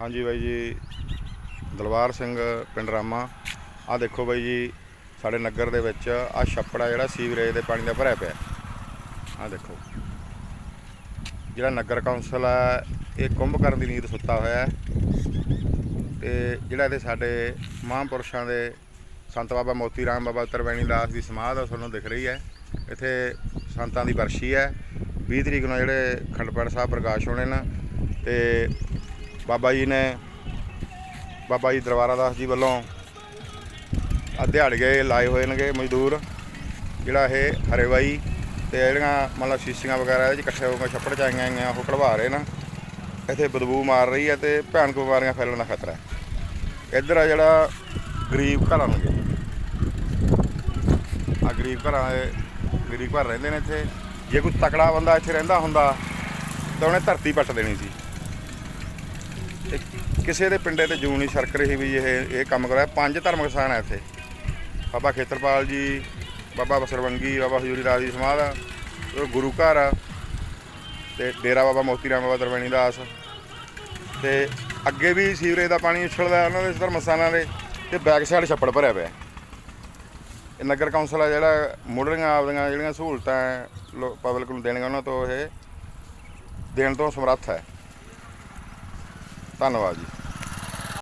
ਹਾਂਜੀ ਬਾਈ ਜੀ, ਦਲਵਾਰ ਸਿੰਘ ਪਿੰਡ ਰਾਮਾ। ਆ ਦੇਖੋ ਬਾਈ ਜੀ, ਸਾਡੇ ਨਗਰ ਦੇ ਵਿੱਚ ਆ ਛੱਪੜਾ ਜਿਹੜਾ ਸੀਵਰੇਜ ਦੇ ਪਾਣੀ ਦਾ ਭਰਿਆ ਪਿਆ। ਆ ਦੇਖੋ। ਜਿਹੜਾ ਨਗਰ ਕੌਂਸਲ ਹੈ ਇਹ ਕੁੰਭ ਕਰਨ ਦੀ ਨੀਂਦ ਸੁੱਤਾ ਹੋਇਆ ਹੈ। ਤੇ ਜਿਹੜਾ ਇਹਦੇ ਸਾਡੇ ਮਹਾਂਪੁਰਸ਼ਾਂ ਦੇ ਸੰਤ ਬਾਬਾ ਮੋਤੀ ਰਾਮ ਬਾਬਾ ਤਰਵੈਣੀ ਦਾਸ ਦੀ ਸਮਾਧ ਆ ਤੁਹਾਨੂੰ ਦਿਖ ਰਹੀ ਹੈ। ਇੱਥੇ ਸੰਤਾਂ ਦੀ ਵਰਸ਼ੀ ਹੈ। 20 ਤਰੀਕ ਨੂੰ ਜਿਹੜੇ ਖੰਡਪੜ ਸਾਹਿਬ ਪ੍ਰਕਾਸ਼ ਹੋਣੇ ਨੇ, ਤੇ ਬਾਬਾ ਜੀ ਨੇ ਬਾਬਾ ਜੀ ਦਰਬਾਰਾ ਦਾਸ ਜੀ ਵੱਲੋਂ ਆ ਲਾਏ ਹੋਏ ਨੇਗੇ ਮਜ਼ਦੂਰ, ਜਿਹੜਾ ਇਹ ਹਰੇਵਾਈ ਤੇ ਜਿਹੜੀਆਂ ਮਤਲਬ ਸ਼ੀਸ਼ੀਆਂ ਵਗੈਰਾ ਇਹਦੇ 'ਚ ਇਕੱਠੇ ਹੋ ਕੇ ਛੱਪੜ ਚ ਆਈਆਂ ਆਈਆਂ ਉਹ ਕਢਵਾ ਰਹੇ ਨਾ। ਇੱਥੇ ਬਦਬੂ ਮਾਰ ਰਹੀ ਹੈ ਤੇ ਭਿਆਨਕ ਬਿਮਾਰੀਆਂ ਫੈਲਣ ਦਾ ਖਤਰਾ ਹੈ। ਇੱਧਰ ਆ ਜਿਹੜਾ ਗਰੀਬ ਘਰਾਂ ਨੂੰ ਆ ਗਰੀਬ ਘਰਾਂ ਦੇ ਗਰੀਬ ਘਰ ਰਹਿੰਦੇ ਨੇ ਇੱਥੇ। ਜੇ ਕੋਈ ਤਕੜਾ ਬੰਦਾ ਇੱਥੇ ਰਹਿੰਦਾ ਹੁੰਦਾ, ਤਾਂ ਉਹਨੇ ਧਰਤੀ ਪੱਟ ਦੇਣੀ ਸੀ। ਇਹ ਕਿਸੇ ਦੇ ਪਿੰਡੇ ਤੇ ਜੂਨ ਨਹੀਂ ਸਰਕ ਰਹੀ ਵੀ ਇਹ ਇਹ ਕੰਮ ਕਰਾਇਆ। ਪੰਜ ਧਰਮ ਕਿਸਾਨ ਹੈ ਇੱਥੇ। ਬਾਬਾ ਖੇਤਰਪਾਲ ਜੀ, ਬਾਬਾ ਬਸਰਵੰਗੀ, ਬਾਬਾ ਹਜੂਰੀ ਦਾਸ ਦੀ ਸਮਾਧ ਆ। ਉਹ ਗੁਰੂ ਘਰ ਆ। ਤੇ ਡੇਰਾ ਬਾਬਾ ਮੋਤੀ ਰਾਮ ਬਾਬਾ ਦਰਵੈਣੀ ਦਾਸ। ਤੇ ਅੱਗੇ ਵੀ ਸੀਵਰੇਜ ਦਾ ਪਾਣੀ ਉਛਲਦਾ ਉਹਨਾਂ ਦੇ ਧਰਮ ਸਥਾਨਾਂ ਦੇ। ਤੇ ਬੈਕ ਸਾਈਡ ਛੱਪੜ ਭਰਿਆ ਪਿਆ। ਇਹ ਨਗਰ ਕੌਂਸਲ ਆ ਜਿਹੜਾ ਮੁੱਢਲੀਆਂ ਆਪਦੀਆਂ ਜਿਹੜੀਆਂ ਸਹੂਲਤਾਂ ਪਬਲਿਕ ਨੂੰ ਦੇਣੀਆਂ ਉਹਨਾਂ ਤੋਂ ਇਹ ਦੇਣ ਤੋਂ ਸਮਰੱਥ ਹੈ। ਧੰਨਵਾਦ ਜੀ।